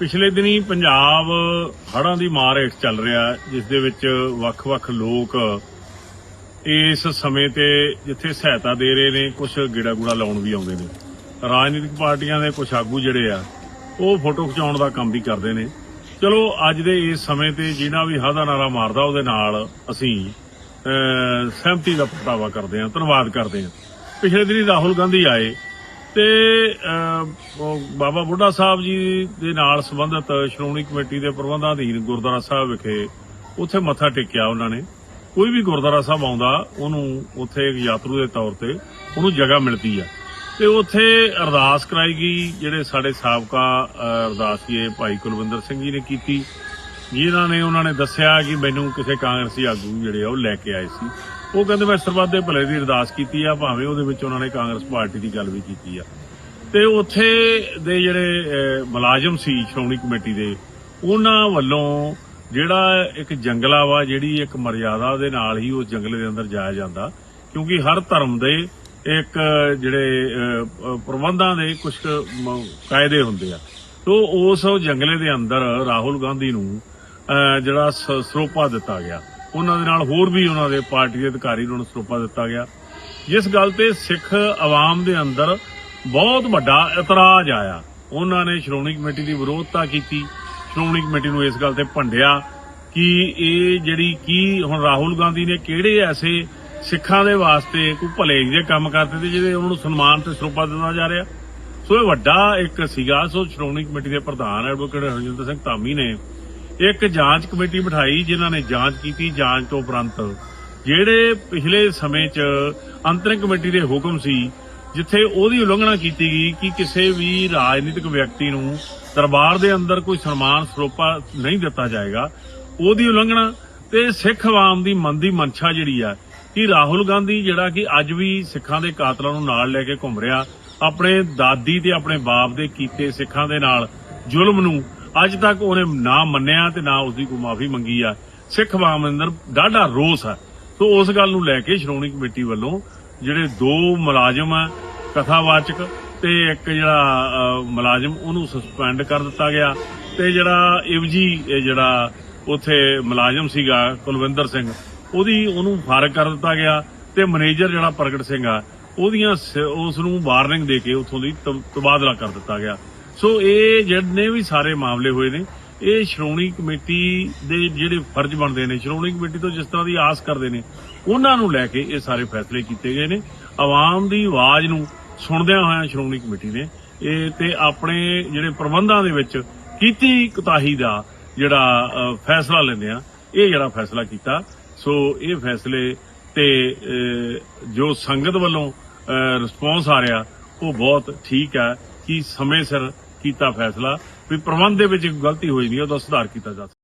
ਪਿਛਲੇ ਦਿਨੀ ਪੰਜਾਬ ਹੜ੍ਹਾਂ ਦੀ ਮਾਰ ਹੇਠ ਚੱਲ ਰਿਹਾ ਜਿਸ ਦੇ ਵਿੱਚ ਵੱਖ-ਵੱਖ ਲੋਕ ਇਸ ਸਮੇਂ ਤੇ ਜਿੱਥੇ ਸਹਾਇਤਾ ਦੇ ਰਹੇ ਨੇ ਕੁਝ ਗਿੜਾ ਗੁੜਾ ਲਾਉਣ ਵੀ ਆਉਂਦੇ ਨੇ। ਰਾਜਨੀਤਿਕ ਪਾਰਟੀਆਂ ਦੇ ਕੁਝ ਆਗੂ ਜਿਹੜੇ ਆ, ਉਹ ਫੋਟੋ ਖਿਚਾਉਣ ਦਾ ਕੰਮ ਵੀ ਕਰਦੇ ਨੇ। ਚਲੋ, ਅੱਜ ਦੇ ਇਸ ਸਮੇਂ ਤੇ ਜਿਹੜਾ ਵੀ ਹਾਦਾ ਨਾਰਾ ਮਾਰਦਾ, ਉਹਦੇ ਨਾਲ ਅਸੀਂ ਸਹਿਮਤੀ ਦਾ ਪ੍ਰਗਟਾਵਾ ਕਰਦੇ ਹਾਂ, ਧੰਨਵਾਦ ਕਰਦੇ ਹਾਂ। ਪਿਛਲੇ ਦਿਨੀ ਰਾਹੁਲ ਗਾਂਧੀ ਆਏ ਤੇ ਬਾਬਾ ਬੁੱਢਾ ਸਾਹਿਬ ਜੀ ਦੇ ਨਾਲ ਸੰਬੰਧਿਤ ਸ਼੍ਰੋਮਣੀ ਕਮੇਟੀ ਦੇ ਪ੍ਰਬੰਧਾਂ ਅਧੀਨ ਗੁਰਦੁਆਰਾ ਸਾਹਿਬ ਵਿਖੇ ਉੱਥੇ ਮੱਥਾ ਟੇਕਿਆ ਉਹਨਾਂ ਨੇ। ਕੋਈ ਵੀ ਗੁਰਦੁਆਰਾ ਸਾਹਿਬ ਆਉਂਦਾ ਉਹਨੂੰ ਉੱਥੇ ਇੱਕ ਯਾਤਰੂ ਦੇ ਤੌਰ ਤੇ ਉਹਨੂੰ ਜਗ੍ਹਾ ਮਿਲਦੀ ਆ। ਤੇ ਉੱਥੇ ਅਰਦਾਸ ਕਰਾਈ ਗਈ ਜਿਹੜੇ ਸਾਡੇ ਸਾਬਕਾ ਅਹ, ਅਰਦਾਸੀਏ ਭਾਈ ਕੁਲਵਿੰਦਰ ਸਿੰਘ ਜੀ ਨੇ ਕੀਤੀ। ਜਿਨ੍ਹਾਂ ਨੇ ਉਹਨਾਂ ਨੇ ਦੱਸਿਆ ਕਿ ਮੈਨੂੰ ਕਿਸੇ ਕਾਂਗਰਸੀ ਆਗੂ ਜਿਹੜੇ ਆ ਉਹ ਲੈ ਕੇ ਆਏ ਸੀ। ਉਹ ਕਹਿੰਦੇ ਮੈਂ ਸਰਬੱਤ ਦੇ ਭਲੇ ਦੀ ਅਰਦਾਸ ਕੀਤੀ ਆ, ਭਾਵੇਂ ਉਹਦੇ ਵਿੱਚ ਉਹਨਾਂ ਨੇ ਕਾਂਗਰਸ ਪਾਰਟੀ ਦੀ ਗੱਲ ਵੀ ਕੀਤੀ ਆ। ਤੇ ਉੱਥੇ ਦੇ ਜਿਹੜੇ ਮੁਲਾਜ਼ਮ ਸੀ ਸ਼੍ਰੋਮਣੀ ਕਮੇਟੀ ਦੇ, ਉਹਨਾਂ ਵੱਲੋਂ ਜਿਹੜਾ ਇੱਕ ਜੰਗਲਾ ਵਾ, ਜਿਹੜੀ ਇੱਕ ਮਰਿਆਦਾ ਦੇ ਨਾਲ ਹੀ ਉਸ ਜੰਗਲੇ ਦੇ ਅੰਦਰ ਜਾਇਆ ਜਾਂਦਾ, ਕਿਉਂਕਿ ਹਰ ਧਰਮ ਦੇ ਇੱਕ, ਜਿਹੜੇ ਪ੍ਰਬੰਧਾਂ ਦੇ ਕੁਝ ਕਾਇਦੇ ਹੁੰਦੇ ਆ। ਤੋ ਉਸ ਜੰਗਲੇ ਦੇ ਅੰਦਰ ਰਾਹੁਲ ਗਾਂਧੀ ਨੂੰ ਜਿਹੜਾ ਸਰੋਪਾ ਦਿੱਤਾ ਗਿਆ। ਉਹਨਾਂ ਦੇ ਨਾਲ ਹੋਰ ਵੀ ਉਹਨਾਂ ਦੇ ਪਾਰਟੀ ਦੇ ਅਧਿਕਾਰੀ ਨੂੰ ਸਰੋਪਾ ਦਿੱਤਾ ਗਿਆ। ਜਿਸ ਗੱਲ ਤੇ ਸਿੱਖ ਆਵਾਮ ਦੇ ਅੰਦਰ ਬਹੁਤ ਵੱਡਾ ਇਤਰਾਜ਼ ਆਇਆ। ਉਹਨਾਂ ਨੇ ਸ਼੍ਰੋਮਣੀ ਕਮੇਟੀ ਦੀ ਵਿਰੋਧਤਾ ਕੀਤੀ। ਸ਼੍ਰੋਮਣੀ ਕਮੇਟੀ ਨੂੰ ਇਸ ਗੱਲ ਤੇ ਭੰਡਿਆ ਕਿ ਇਹ ਜਿਹੜੀ ਕੀ ਹੁਣ ਰਾਹੁਲ ਗਾਂਧੀ ਨੇ ਕਿਹੜੇ ਐਸੇ ਸਿੱਖਾਂ ਦੇ ਵਾਸਤੇ ਕੋਈ ਭਲੇ ਜਿਹੇ ਕੰਮ ਕਰਦੇ ਤੇ ਜਿਹਦੇ ਉਹਨਾਂ ਨੂੰ ਸਨਮਾਨ ਤੇ ਸਰੋਪਾ ਦਿੱਤਾ ਜਾ ਰਿਹਾ। ਸੋ ਇਹ ਵੱਡਾ ਇੱਕ ਸੀਗਾ। ਸੋ ਸ਼੍ਰੋਮਣੀ ਕਮੇਟੀ ਦੇ ਪ੍ਰਧਾਨ ਐਡਵੋਕੇਟ ਹਰਜਿੰਦਰ ਸਿੰਘ ਧਾਮੀ ਨੇ ਇੱਕ ਜਾਂਚ ਕਮੇਟੀ ਬਿਠਾਈ ਜਿਨ੍ਹਾਂ ਨੇ ਜਾਂਚ ਕੀਤੀ, ਜਾਂਚ ਤੋਂ ਉਪਰੰਤ ਜਿਹੜੇ ਪਿਛਲੇ ਸਮੇਂ 'ਚ ਅੰਤਰਿਮ ਕਮੇਟੀ ਦੇ ਹੁਕਮ ਸੀ, ਜਿੱਥੇ ਉਹਦੀ ਉਲੰਘਣਾ ਕੀਤੀ ਗਈ ਕਿ ਕਿਸੇ ਵੀ ਰਾਜਨੀਤਿਕ ਵਿਅਕਤੀ ਨੂੰ ਦਰਬਾਰ ਦੇ ਅੰਦਰ ਕੋਈ ਸਨਮਾਨ ਸਰੋਪਾ ਨਹੀਂ ਦਿੱਤਾ ਜਾਏਗਾ, ਉਹਦੀ ਉਲੰਘਣਾ ਤੇ ਸਿੱਖ ਆਵਾਮ ਦੀ ਮਨ ਦੀ ਮਨਸ਼ਾ ਜਿਹੜੀ ਆ, ਕਿ ਰਾਹੁਲ ਗਾਂਧੀ ਜਿਹੜਾ ਕਿ ਅੱਜ ਵੀ ਸਿੱਖਾਂ ਦੇ ਕਾਤਲਾਂ ਨੂੰ ਨਾਲ ਲੈ ਕੇ ਘੁੰਮ ਰਿਹਾ, ਆਪਣੇ ਦਾਦੀ ਤੇ ਆਪਣੇ ਬਾਪ ਦੇ ਕੀਤੇ ਸਿੱਖਾਂ ਦੇ ਨਾਲ ਜ਼ੁਲਮ ਨੂੰ ਅੱਜ ਤੱਕ ਉਹਨੇ ਨਾ ਮੰਨਿਆ ਤੇ ਨਾ ਉਸਦੀ ਕੋਈ ਮਾਫੀ ਮੰਗੀ ਆ। ਸਿੱਖ ਆਵਾਮ ਅੰਦਰ ਡਾਢਾ ਰੋਸ ਆ। ਸੋ ਉਸ ਗੱਲ ਨੂੰ ਲੈ ਕੇ ਸ਼੍ਰੋਮਣੀ ਕਮੇਟੀ ਵੱਲੋਂ ਜਿਹੜੇ ਦੋ ਮੁਲਾਜ਼ਮ ਆ, ਕਥਾਵਾਚਕ ਤੇ ਇੱਕ ਜਿਹੜਾ ਮੁਲਾਜ਼ਮ, ਉਹਨੂੰ ਸਸਪੈਂਡ ਕਰ ਦਿੱਤਾ ਗਿਆ। ਤੇ ਜਿਹੜਾ ਇਵਜੀ ਜਿਹੜਾ ਉਥੇ ਮੁਲਾਜ਼ਮ ਸੀਗਾ, ਕੁਲਵਿੰਦਰ ਸਿੰਘ, ਉਹਦੀ ਉਹਨੂੰ ਫਾਰਗ ਕਰ ਦਿੱਤਾ ਗਿਆ ਤੇ ਮੈਨੇਜਰ ਜਿਹੜਾ ਪ੍ਰਗਟ ਸਿੰਘ ਆ, ਉਹਦੀਆਂ ਉਸ ਨੂੰ ਵਾਰਨਿੰਗ ਦੇ ਕੇ ਉਥੋਂ ਦੀ ਤਬਾਦਲਾ ਕਰ ਦਿੱਤਾ ਗਿਆ। ਸੋ ਇਹ ਜਿਹੜੇ ਵੀ ਸਾਰੇ ਮਾਮਲੇ ਹੋਏ ਨੇ, ਇਹ ਸ਼੍ਰੋਮਣੀ ਕਮੇਟੀ ਦੇ ਜਿਹੜੇ ਫਰਜ਼ ਬਣਦੇ ਨੇ, ਸ਼੍ਰੋਮਣੀ ਕਮੇਟੀ ਤੋਂ ਜਿਸ ਤਰ੍ਹਾਂ ਦੀ ਆਸ ਕਰਦੇ ਨੇ, ਉਹਨਾਂ ਨੂੰ ਲੈ ਕੇ ਇਹ ਸਾਰੇ ਫੈਸਲੇ ਕੀਤੇ ਗਏ ਨੇ। ਆਵਾਮ ਦੀ ਆਵਾਜ਼ ਨੂੰ ਸੁਣਦਿਆਂ ਹੋਇਆਂ ਸ਼੍ਰੋਮਣੀ ਕਮੇਟੀ ਨੇ ਇਹ ਤੇ ਆਪਣੇ ਜਿਹੜੇ ਪ੍ਰਬੰਧਾਂ ਦੇ ਵਿੱਚ ਕੀਤੀ ਕੁਤਾਹੀ ਦਾ ਜਿਹੜਾ ਫੈਸਲਾ ਲੈਂਦੇ ਆ, ਇਹ ਜਿਹੜਾ ਫੈਸਲਾ ਕੀਤਾ। ਸੋ ਇਹ ਫੈਸਲੇ ਤੇ ਜੋ ਸੰਗਤ ਵੱਲੋਂ ਰਿਸਪੌਂਸ ਆ ਰਿਹਾ, ਉਹ ਬਹੁਤ ਠੀਕ ਹੈ ਕਿ ਸਮੇਂ ਸਿਰ ਕੀਤਾ ਫੈਸਲਾ ਵੀ ਪ੍ਰਬੰਧ ਦੇ ਵਿੱਚ ਗਲਤੀ ਹੋਈ ਨਹੀਂ ਉਹਦਾ ਸੁਧਾਰ ਕੀਤਾ ਜਾ ਸਕਦਾ।